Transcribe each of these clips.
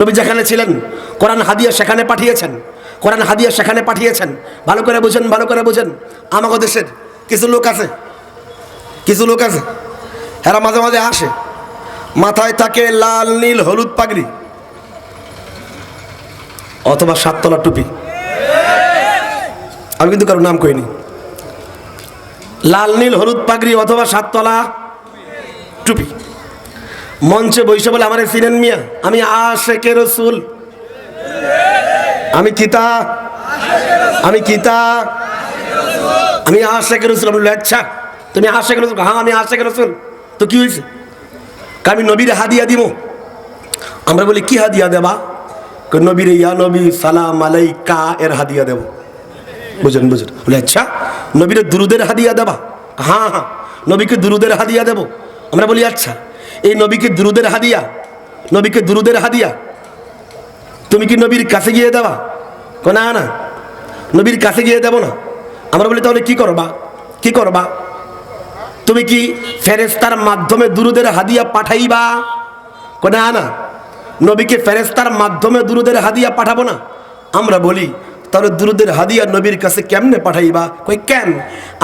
নবী যেখানে ছিলেন, কোরআন হাদিয়া সেখানে পাঠিয়েছেন, কোরআন হাদিয়া সেখানে পাঠিয়েছেন। ভালো করে বুঝেন, ভালো করে বুঝেন। আমাকে দেশের কিছু লোক আছে, কিছু লোক আছে, এরা মাঝে মাঝে আসে মাথায় থাকে লাল, নীল, হলুদ পাগড়ি, অথবা সাততলা টুপি। আমি কিন্তু কারও নাম কইনি। লাল, নীল, হলুদ পাগড়ি অথবা সাততলা টুপি। মঞ্চে বৈশে বলে, আমার চিনেন মিয়া, আমি আশেকে রসুল। আমি কিতা? আমি কিতা? আমি আশেকে রসুল। আমি আচ্ছা তুমি আশেকে রসুল? হ্যাঁ আমি আশেকে রসুল। তো কি হয়েছে আমি নবীর হাদিয়া দিব আমরা বলি, কি হাদিয়া দেবা? নবীর, ইয়া নবী, সালাম আলাইকা এর হাদিয়া দেব। বুঝেন বুঝেন বলে আচ্ছা নবীর দুরুদের হাদিয়া দেবা? হ্যাঁ হ্যাঁ নবীকে দুরুদের হাদিয়া দেব। আমরা বলি আচ্ছা। এই নবীকে দুরুদের হাদিয়া নবীকে দুরুদের হাদিয়া। তুমি কি নবীর কাছে গিয়ে দেবা? কয়, না না নবীর কাছে গিয়ে দেব না। আমরা বলি তাহলে কি করবা? কি করবা? তুমি কি ফেরেস্তার মাধ্যমে দুরুদের হাদিয়া পাঠাইবা? না না নবীকে ফেরেস্তার মাধ্যমে দুরুদের হাদিয়া পাঠাবো না। আমরা বলি তাহলে দুরুদের হাদিয়া নবীর কাছে কেমনে পাঠাইবা? কই, কেন?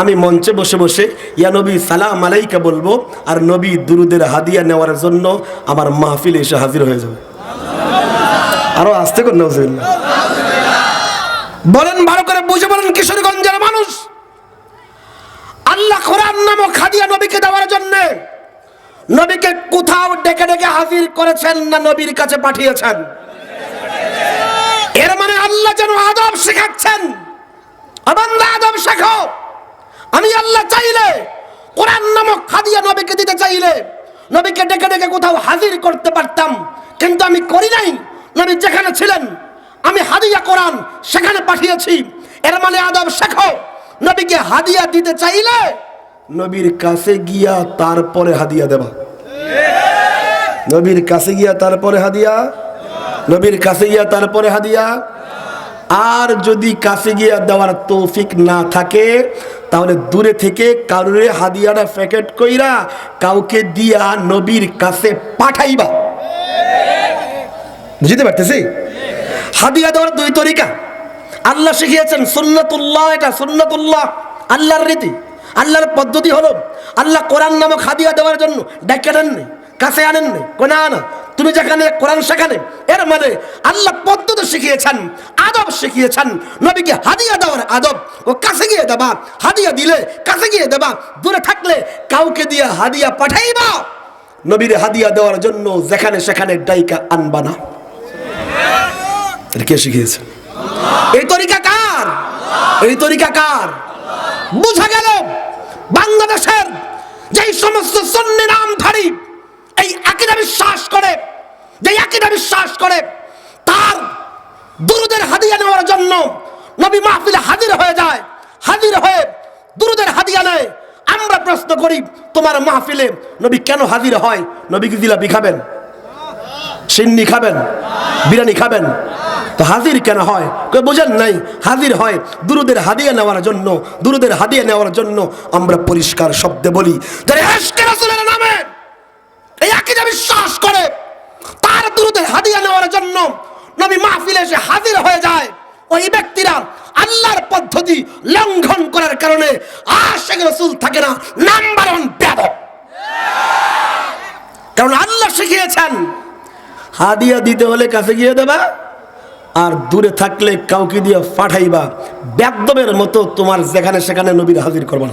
আমি মঞ্চে বসে বসে, ইয়া নবী, সালাম আলাইকা বলব, আর নবী দুরুদের হাদিয়া নেওয়ার জন্য আমার মাহফিলে এসে হাজির হয়ে যাবে। আরও আসতে কর নজরুল্লাহ বলেন, ভালো করে বুঝে বলেন, কিশোরগঞ্জের মানুষ। আল্লাহ কোরআন নামক হাদিয়া নবীকে দেওয়ার জন্য নবীকে কোথাও ডেকে ডেকে হাজির করেছেন না নবীর কাছে পাঠিয়েছেন? এর মানে আল্লাহ যেন আদব শেখাচ্ছেন। অবান্ধা আদব শেখো। আমি আল্লাহ চাইলে কোরআন নামক হাদিয়া নবীকে দিতে চাইলে নবীকে ডেকে ডেকে কোথাও হাজির করতে পারতাম। কিন্তু আমি করি নাই। নবী যেখানে ছিলেন আমি হাদিয়া কোরআন সেখানে পাঠিয়েছি। এর মানে আদব শেখো। নবীকে হাদিয়া দিতে চাইলে নবীর কাছে গিয়া তারপরে হাদিয়া দেবা। নবীর কাছে গিয়া তারপরে হাদিয়া নবীর কাছে গিয়া তারপরে হাদিয়া? আর যদি কাছে গিয়া দেওয়ার তৌফিক না থাকে, তাহলে দূরে থেকে কারোর হাদিয়াটা প্যাকেট কইরা কাউকে দিয়া নবীর কাছে পাঠাইবা। বুঝতে পারতেছি? হাদিয়া দেওয়ার দুই তরিকা। আল্লাহ শিখিয়েছেন সুন্নতুল্লাহ এটা, সুন্নতুল্লাহ, আল্লাহর রীতি। আল্লাহর পদ্ধতি হলো, আল্লাহ কোরআন নামক হাদিয়া দেওয়ার জন্য ডেকে আনেন নাই কাছে আনেন নাই কোনা আনা? তুমি যেখানে, কোরআন সেখানে, এর মানে আল্লাহ পদ্ধতি শিখিয়েছেন, আদব শিখিয়েছেন। নবীকে হাদিয়া দেওয়ার আদব ও কাছে গিয়ে দেবা, হাদিয়া দিলে কাছে গিয়ে দেবা, দূরে থাকলে কাউকে দিয়ে হাদিয়া পাঠাইবা। নবীর হাদিয়া দেওয়ার জন্য যেখানে সেখানে ডাইকা আনবা না। কে শিখিয়েছে? এই তরিকা কার? এই তরিকা কার? বুঝা গেল, বাংলাদেশের যেই সমস্ত সন্নি নামধারী এই আকিদা বিশ্বাস করে যে আকিদা বিশ্বাস করে, তার দুরুদের হাদিয়া নেওয়ার জন্য নবী মাহফিলে হাজির হয়ে যায়। হাজির হয়ে দুরুদের হাদিয়া নেয়। আমরা প্রশ্ন করি, তোমার মাহফিলে নবী কেন হাজির হয়? নবী কি জিলাপি খাবেন? সিন্নি খাবেন? বিরিয়ানি খাবেন? তো হাজির কেন হয়? কেউ বোঝেন নাই? হাজির হয় দুরুদের হাদিয়া নেওয়ার জন্য। দুরুদের হাদিয়া নেওয়ার জন্য আমরা পরিষ্কার শব্দে বলি নামে এই আকিদা বিশ্বাস করে। তার হাদিয়া নেওয়ার জন্য নবী মাহফিলে এসে হাজির হয়ে যায়। ওই ব্যক্তিরা আল্লাহর পদ্ধতি লঙ্ঘন করার কারণে আশেখ রসুল থাকে না, নাম্বার ওয়ান কারণ আল্লাহ শিখিয়েছেন, হাদিয়া দিতে হলে কাছে গিয়ে দেবা, আর দূরে থাকলে কাউকে দিয়ে পাঠাইবা। ব্যাকদমের মতো তোমার যেখানে সেখানে নবীর হাজির করবা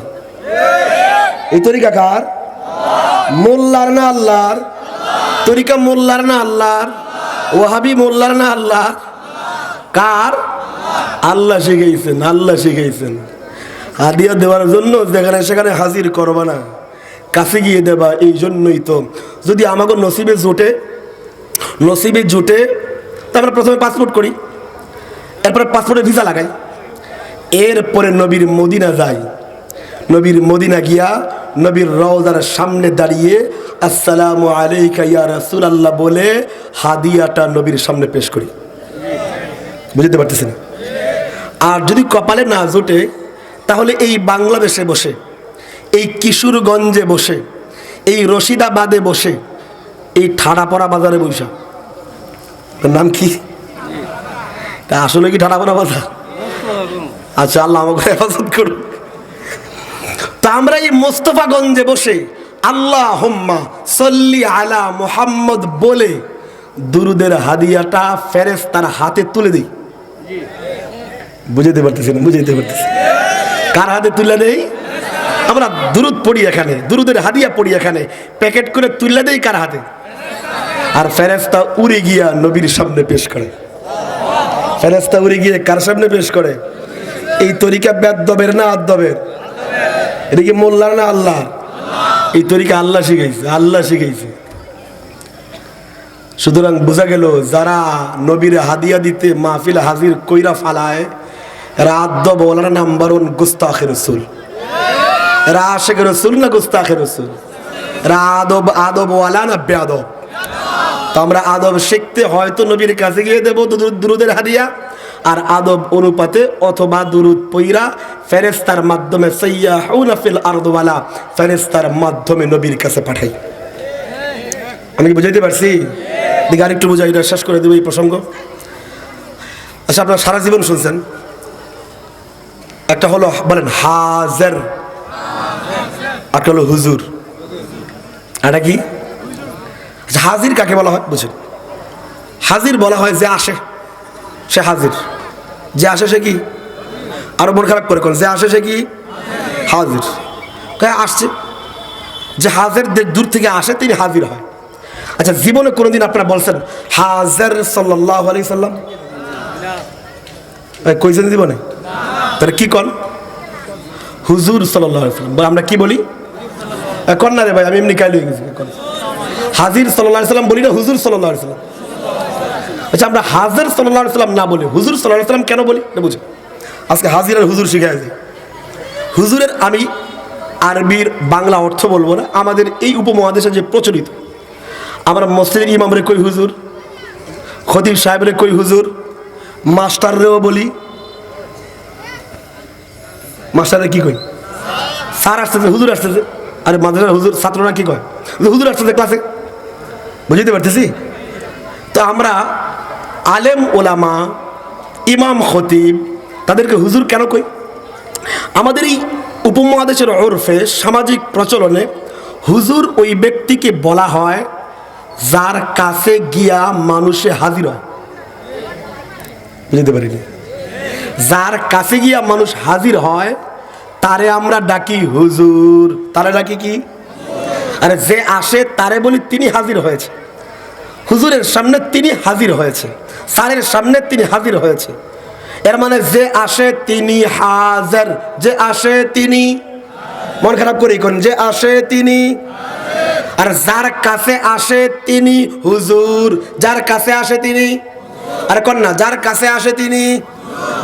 এই তরিকা কার মোল্লার না আল্লাহর? তরিকা মোল্লার না আল্লাহর? ওহাবি মোল্লার না আল্লাহর? কার? আল্লাহ শিখাইছেন আল্লাহ শিখাইছেন। হাদিয়া দেওয়ার জন্য যেখানে সেখানে হাজির করবা না। কাছে গিয়ে দেবা, এই জন্যই তো। যদি আমাকে নসিবে জোটে নসিবে জোটে, তারপরে প্রথমে পাসপোর্ট করি, এরপরে পাসপোর্টে ভিসা লাগাই। এরপরে নবীর মদিনা যাই। নবীর মদিনা গিয়া নবীর রওজার সামনে দাঁড়িয়ে, আসসালামু আলাইকা ইয়া রাসূল আল্লাহ বলে হাদিয়াটা নবীর সামনে পেশ করি। বুঝতে পারতেছেন? আর যদি কপালে না জোটে, তাহলে এই বাংলাদেশে বসে, এই কিশোরগঞ্জে বসে, এই রশিদাবাদে বসে, এই ঠাড়াপড়া বাজারে বৈশা ওর নাম কি? তা আসলে কি ঠাডা করা কথা আচ্ছা আল্লাহ আমাকে হেফাজত করুন আমরা এই মোস্তফাগঞ্জে বসে আল্লাহ হোম্মা সল্লি আলা মোহাম্মদ বলে দুরুদের হাদিয়াটা ফেরেস তার হাতে তুলে দিই। বুঝাইতে পারতেছি না, বুঝাইতে পারতেছি। কার হাতে তুলে দেই? আমরা দুরুদ পড়ি এখানে, দুরুদের হাদিয়া পড়ি এখানে, প্যাকেট করে তুলে দেই কার হাতে? আর ফেরেস্তা উড়ে গিয়া নবীর সামনে পেশ করে। ফেরেস্তা উড়ে গিয়ে কার সামনে পেশ করে? এই তরিকা বেদবের না আদবের? এটা কি না আল্লাহ? এই তরিকা আল্লাহ শিখাইছে আল্লাহ শিখাইছে। সুতরাং বোঝা গেল, যারা নবীর হাদিয়া দিতে মাহফিল হাজির কইরা ফালায় ওলার নাম্বার ওয়ান গুস্তাখের রসুল। রসুল না গুস্তাখের রসুল? এরা আদব ওয়ালা না বেয়াদব তো আমরা আদব শিখতে হয়তো নবীর কাছে গিয়ে দেবো দুরুদ- দুরুদের হাদিয়া? আর আদব অনুপাতে অথবা দুরুদ পইরা ফেরেস্তার মাধ্যমে সৈয়াহুনা ফিল আরদওয়ালা ফেরেস্তার মাধ্যমে নবীর কাছে পাঠাই। আমি কি বুঝাইতে পারছি? দিকে আরেকটু বুঝাই শেষ করে দেবো এই প্রসঙ্গ। আচ্ছা আপনারা সারা জীবন শুনছেন? একটা হলো বলেন হাজার একটা হলো হুজুর। এটা কি? হাজির কাকে বলা হয়? বুঝেন। হাজির বলা হয় যে আসে, সে হাজির। যে আসে সে কি? আরও মন খারাপ করে কোন যে আসে সে কি? হাজির। আসছে। যে হাজির দূর থেকে আসে তিনি হাজির হয়। আচ্ছা জীবনে কোনোদিন আপনারা বলছেন হাজার সাল্লাহ আলি সাল্লাম? কইছেন জীবনে? তাহলে কি কন? হুজুর সাল্লাহ সাল্লাম। আমরা কি বলি? এ, কন না রে ভাই আমি এমনি কাইল গেছি হাজির সাল্লাহ সাল্লাম বলি না হুজুর সাল্লাহ সাল্লাম। আচ্ছা আমরা হাজার সাল্লাহ সাল্লাম না বলি, হুজুর সাল্লাহ সাল্লাম কেন বলি? না বুঝে। আজকে হাজির আর হুজুর শিখাই যায় হুজুরের আমি আরবির বাংলা অর্থ বলব না, আমাদের এই উপমহাদেশে যে প্রচলিত। আমরা মসজিদের ইমামরে কই হুজুর? খতিব সাহেবরে কই হুজুর? মাস্টাররেও বলি। মাস্টারে কি কই স্যার আসতেছে, হুজুর আসতেছে। আরে, মাদ্রাসার হুজুর, ছাত্ররা কি কয়? হুজুর আসতেছে ক্লাসে বুঝতে পারতেছি? তো আমরা আলেম ওলামা, ইমাম খতিব, তাদেরকে হুজুর কেন কই? আমাদের এই উপমহাদেশের ওরফে সামাজিক প্রচলনে হুজুর ওই ব্যক্তিকে বলা হয় যার কাছে গিয়া মানুষে হাজির হয়। বুঝতে পারিনি? যার কাছে গিয়া মানুষ হাজির হয়, তারে আমরা ডাকি হুজুর। তারে ডাকি কি? আরে যে আসে তারে বলি তিনি হাজির হয়েছে। হুজুরের সামনে তিনি হাজির হয়েছে। স্যারের সামনে তিনি হাজির হয়েছে। এর মানে যে আসে তিনি হাজার, যে আসে তিনি মন খারাপ করি কোন, যে আসে তিনি আর যার কাছে আসে তিনি হুজুর, যার কাছে আসে তিনি আর কোন না, যার কাছে আসে তিনি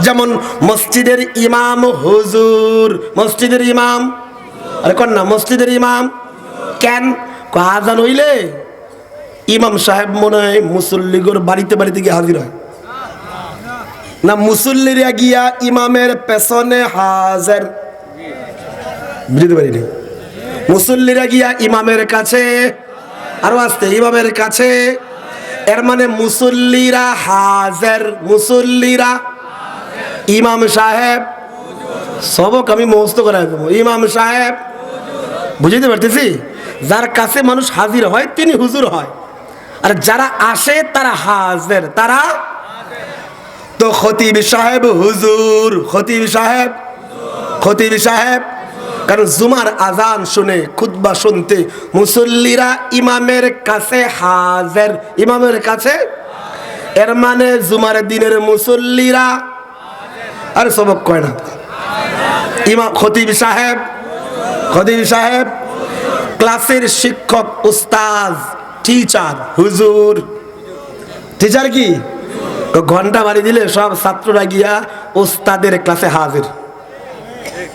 যেমন মসজিদের ইমাম হুজুর, মসজিদের ইমাম আর কোন না, মসজিদের ইমাম কেন? কাজান হইলে ইমাম সাহেব মনে হয় মুসল্লিগর বাড়িতে বাড়িতে গিয়ে হাজির হয়। না, মুসল্লিরা গিয়া ইমামের পেছনে হাজার। বুঝতে পারিনি। মুসল্লিরা গিয়া ইমামের কাছে, আরও আসতে, ইমামের কাছে। এর মানে মুসল্লিরা হাজার, মুসল্লিরা ইমাম সাহেব। সবক আমি মস্ত করাই দেবো। ইমাম সাহেব, বুঝতে পারতেছি? যার কাছে মানুষ হাজির হয়, তিনি হুজুর হয়। আর যারা আসে, তারা হাজের, তারা তো খতিব সাহেব, হুজুর, খতিব সাহেব খতিব সাহেব। কারণ জুমার আজান শুনে, খুতবা শুনতে মুসল্লিরা ইমামের কাছে হাজের। ইমামের কাছে? এর মানে জুমার দিনের মুসল্লিরা আর সবক কয় না? ইমাম খতিব সাহেব খতিব সাহেব, ক্লাসের শিক্ষক উস্তাজ টিচার, হুজুর। টিচার কি? ঘণ্টা মারি দিলে সব ছাত্ররা গিয়া ওস্তাদের ক্লাসে হাজির।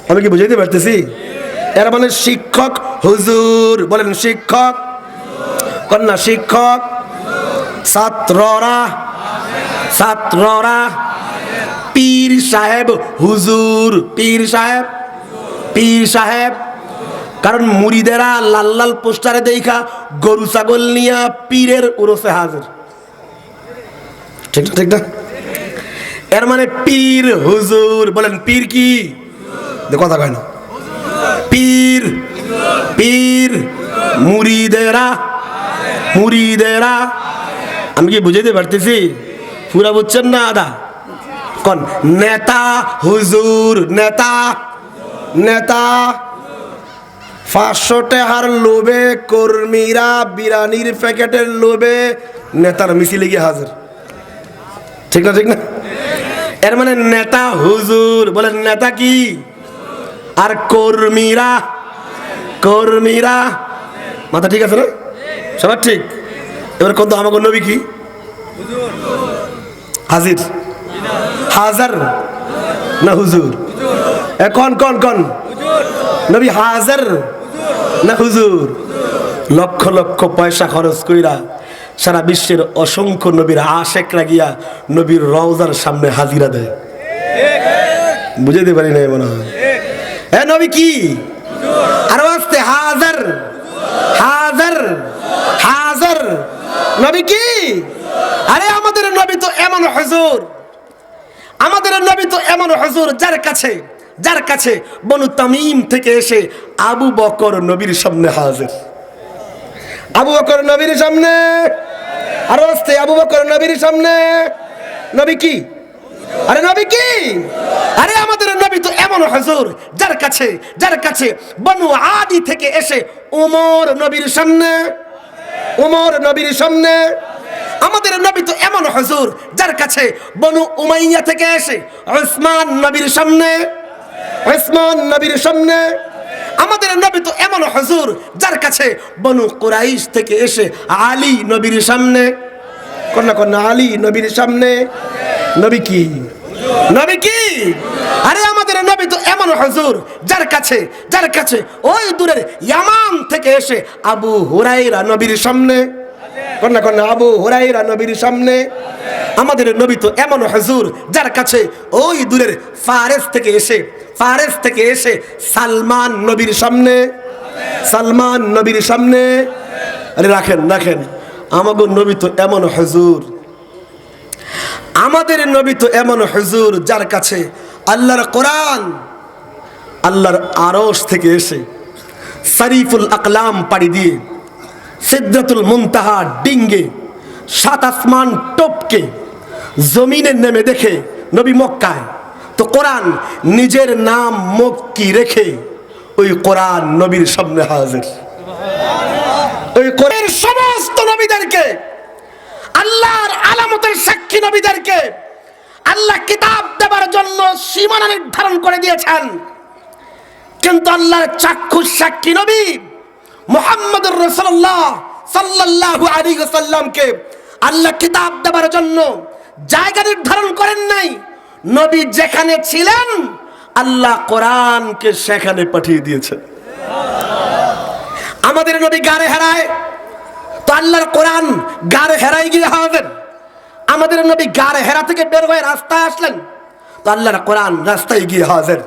আমি কি বুঝাইতে পারতেছি? এর বলেন শিক্ষক, হুজুর। বলেন শিক্ষক। কন্যা শিক্ষক। ছাত্ররা ছাত্ররা। পীর সাহেব, হুজুর। পীর সাহেব পীর সাহেব। কারণ মুড়িদেরা লাল লাল পোস্টারে দেখা গরু ছাগল নিয়া পীরের উরসে হাজির। ঠিক ঠিক না? এর মানে পীর, হুজুর, বলেন পীর কি? কথা কয় না। পীর পীর মুরিদেরা মুরিদেরা আমি কি বুঝাইতে পারতেছি? পুরা বুঝছেন না আদা? কন? নেতা, হুজুর, নেতা নেতা পাঁচশো টাকার লোভে কর্মীরা বিরানির প্যাকেটের লোভে নেতার মিছিলে গিয়ে হাজির। ঠিক না ঠিক না? এর মানে নেতা হুজুর, বলেন নেতা কি? আর কর্মীরা? কর্মীরা? মাথা ঠিক আছে না? সবার ঠিক? এবার কত আমাকে নবী কি? হাজির। হাজার? না হুজুর। এ কন কন কন? নবী হাজার? না হুজুর? লক্ষ লক্ষ পয়সা খরচ কইরা সারা বিশ্বের অসংখ্য নবীর আশেকরা গিয়া নবীর রওজার সামনে হাজিরা দেয়। বুঝাইতে পারি না মনে হয়। এ নবী কি? আরও আসতে, হাজার হাজার হাজার। নবী কি? আরে আমাদের নবী তো এমন হজুর। আমাদের নবী তো এমন হুজুর যার কাছে যার কাছে বনু তামিম থেকে এসে আবু বকর নবীর সামনে হাজির। আবু বকর নবীর সামনে। আর আসতে আবু বকর নবীর সামনে। নবী কি? আরে নবী কি? আরে আমাদের নবী তো এমন হুজুর, যার কাছে যার কাছে বনু আদি থেকে এসে উমর নবীর সামনে। উমর নবীর সামনে। আমাদের নবী তো এমন হুজুর, যার কাছে বনু উমাইয়া থেকে এসে উসমান নবীর সামনে। উসমান নবীর সামনে। আমাদের নবী তো এমন হজুর যার কাছে বনু কুরাইশ থেকে এসে আলী নবীর সামনে। কন্যা কন্যা, আলী নবীর সামনে। নবী কি? নবী কি? আরে আমাদের নবী তো এমন হজুর যার কাছে যার কাছে ওই দূরের ইয়ামান থেকে এসে আবু হুরাইরা নবীর সামনে। কন্যা কন্যা আবু হুরাইরা নবীর সামনে। আমাদের নবী তো এমন হুজুর যার কাছে ওই দূরের ফারেস থেকে এসে ফারেস থেকে এসে সালমান নবীর সামনে, সালমান নবীর সামনে। আরে রাখেন রাখেন। আমাগো নবী তো এমন হুজুর। আমাদের নবী তো এমন হুজুর যার কাছে আল্লাহর কোরআন, আল্লাহর আরস থেকে এসে শরীফুল আকলাম পাড়ি দিয়ে সিদ্ধাতুল মুনতাহা ডিঙ্গে, সাত আসমান টপকে, জমিনে নেমে দেখে নবী মক্কায়। তো কোরআন নিজের নাম মক্কি রেখে ওই কোরআন নবীর সামনে হাজির। ওই কোরআনের সমস্ত নবীদেরকে, আল্লাহর আলামতের সাক্ষী নবীদেরকে আল্লাহ কিতাব দেবার জন্য সীমানা নির্ধারণ করে দিয়েছেন। কিন্তু আল্লাহর চাক্ষুষ সাক্ষী নবী মোহাম্মদুর রসল্লাহ সাল্লাল্লাহু আলী সাল্লামকে আল্লাহ কিতাব দেবার জন্য জায়গা নির্ধারণ করেন নাই। নবী যেখানে ছিলেন, আল্লাহ কোরআনকে সেখানে পাঠিয়ে দিয়েছেন। আমাদের নবী গাড়ে হেরায়, তো আল্লাহর কোরআন গাড়ে হেরাই গিয়ে হারাবেন আমাদের নবী গাড়ে হেরা থেকে বের হয়ে রাস্তায় আসলেন, তো আল্লাহর কোরআন রাস্তায় গিয়ে হাজির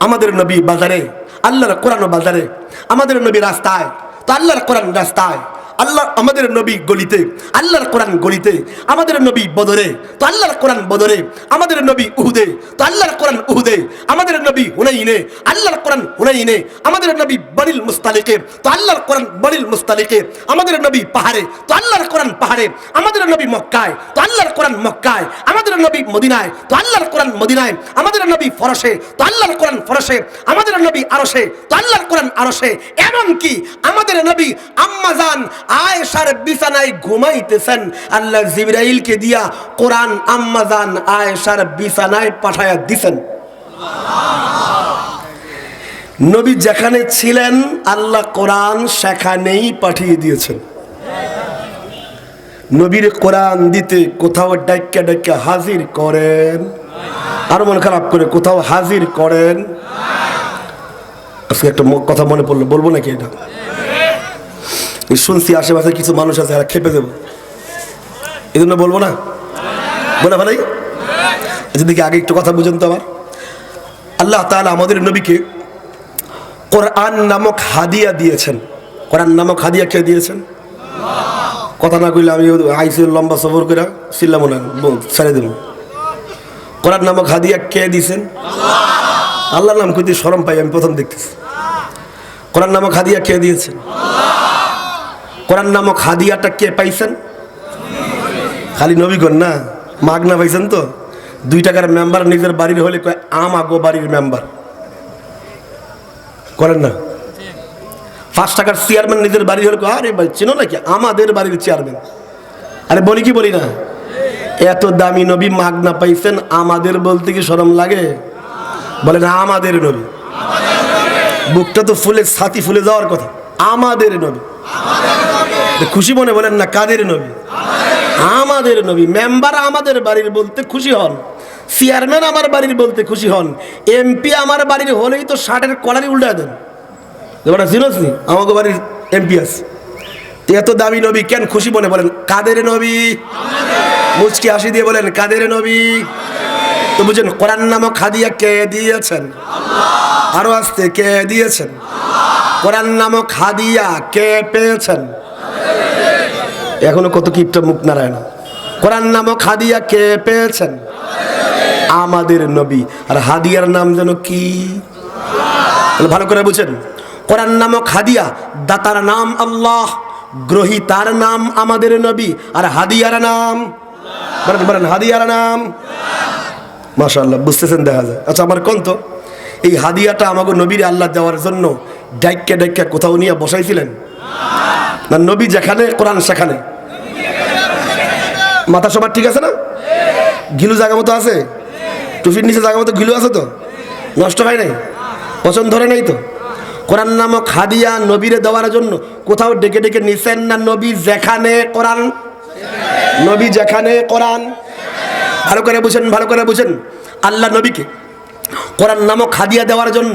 আমাদের নবী বাজারে আল্লাহর কোরআন বাজারে আমাদের নবী রাস্তায় তো আল্লাহর কোরআন রাস্তায়। আল্লাহ আমাদের নবী গলিতে আল্লাহর কোরআন গলিতে আমাদের নবী বদরে তো আল্লাহর কোরআন বদরে আমাদের নবী উহুদে তো আল্লাহর কোরআন উহুদে আমাদের নবী হুনাইনে আল্লাহর কোরআন হুনাইনে আমাদের নবী বনিল মুস্তালিকে তো আল্লাহর কোরআন বনিল মুস্তালিকে আমাদের নবী পাহাড়ে তো আল্লাহর কোরআন পাহাড়ে আমাদের নবী মক্কায় তো আল্লাহর কোরআন মক্কায় আমাদের নবী মদিনায় তো আল্লাহর কোরআন মদিনায় আমাদের নবী ফরসে তো আল্লাহর কোরআন ফরসে আমাদের নবী আরসে তো আল্লাহর কোরআন আরসে এমন কি আমাদের নবী আম্মাজান আয়েশার বিছানায় ঘুমাইতেছেন। আল্লাহ জিবরাইলকে দিয়া কোরআন আম্মাজান আয়েশার বিছানায় পাঠায়া দিছেন। নবী যেখানে ছিলেন, আল্লাহ কোরআন সেখানেই পাঠিয়ে দিয়েছেন। নবীর কোরআন দিতে কোথাও ডাক্কা ডাক্কা হাজির করেন। আর মন খারাপ করে কোথাও হাজির করেন। আজকে একটা কথা মনে পড়ল, বলব নাকি এটা? শুনছি আশেপাশে কিছু মানুষ আছে, এরা খেপে দেবো এই জন্য বলব না? বলে ভালাই দেখি আগে একটু কথা বুঝেন তো আমার আল্লাহ তাআলা আমাদের নবীকে কোরআন নামক হাদিয়া দিয়েছেন। কোরআন নামক হাদিয়া কে দিয়েছেন? কথা না কইলে আমি আইসি লম্বা সফর করে ছিলাম না ছেড়ে দেব। কোরআন নামক হাদিয়া কে দিয়েছেন? আল্লাহর নাম কইতে শরম পাই, আমি প্রথম দেখতেছি। কোরআন নামক হাদিয়া কে দিয়েছেন? কোরআন নামক হাদিয়াটা কে পাইছেন? খালি নবীগণ না? মাগনা পাইছেন তো? দুই টাকার মেম্বার নিজের বাড়ির হলে কয় আমাগো বাড়ির মেম্বার করেন না? পাঁচ টাকার চেয়ারম্যান নিজের বাড়ি হলে আরে ভাই, চিনো নাকি? আমাদের বাড়ির চেয়ারম্যান আরে বলি কি বলি না? এত দামি নবী মাগনা পাইছেন, আমাদের বলতে কি শরম লাগে? বলেন, আমাদের নবী। বুকটা তো ফুলে, ছাতি ফুলে যাওয়ার কথা। আমাদের নবী। খুশি মনে বলেন না, কাদের নবী? আমাদের নবী। মেম্বার আমাদের বাড়ির বলতে খুশি হন। চেয়ারম্যান আমার বাড়ির বলতে খুশি হন। এমপি আমার বাড়ির হলেই তো ষাটের কলারই উল্টা দেন। নি আমাকে বাড়ির এমপি আছে। এত দামি নবী কেন খুশি মনে বলেন, কাদের নবী? মুচকি হাসি দিয়ে বলেন, কাদের নবী? তো বুঝেন, কোরআন নামক হাদিয়া কে দিয়েছেন? আরও আসতে, কে দিয়েছেন? কোরআন নামক হাদিয়া কে পেয়েছেন? এখনও কত কিপটা মুখ নারায়ণ। কোরআন নামক হাদিয়া কে পেয়েছেন? আমাদের নবী। আর হাদিয়ার নাম যেন কি? ভালো করে বুঝেন। কোরআন নামক হাদিয়া, দাতার নাম আল্লাহ, গ্রহিতার নাম আমাদের নবী। আর হাদিয়ার নাম? বলেন বলেন, হাদিয়ার নাম? মাশাআল্লাহ, বুঝতেছেন দেখা যায়। আচ্ছা আমার কোন তো এই হাদিয়াটা আমাকে নবীর আল্লাহ দেওয়ার জন্য ডাইক্যা ডাইক্যা কোথাও নিয়ে বসাইছিলেন? না, নবী যেখানে, কোরআন সেখানে। মাথা সবার ঠিক আছে না? ঘিলু জায়গা মতো আছে? টুফির নিচে জায়গা মতো ঘিলু আছে তো? নষ্ট হয় নাই? পছন্দ ধরে নাই তো? কোরআন নামক হাদিয়া নবীরে দেওয়ার জন্য কোথাও ডেকে ডেকে নিছেন না, নবী যেখানে কোরআন? নবী যেখানে কোরআন? ভালো করে বুঝেন, ভালো করে বুঝেন। আল্লাহ নবীকে কোরআন নামক হাদিয়া দেওয়ার জন্য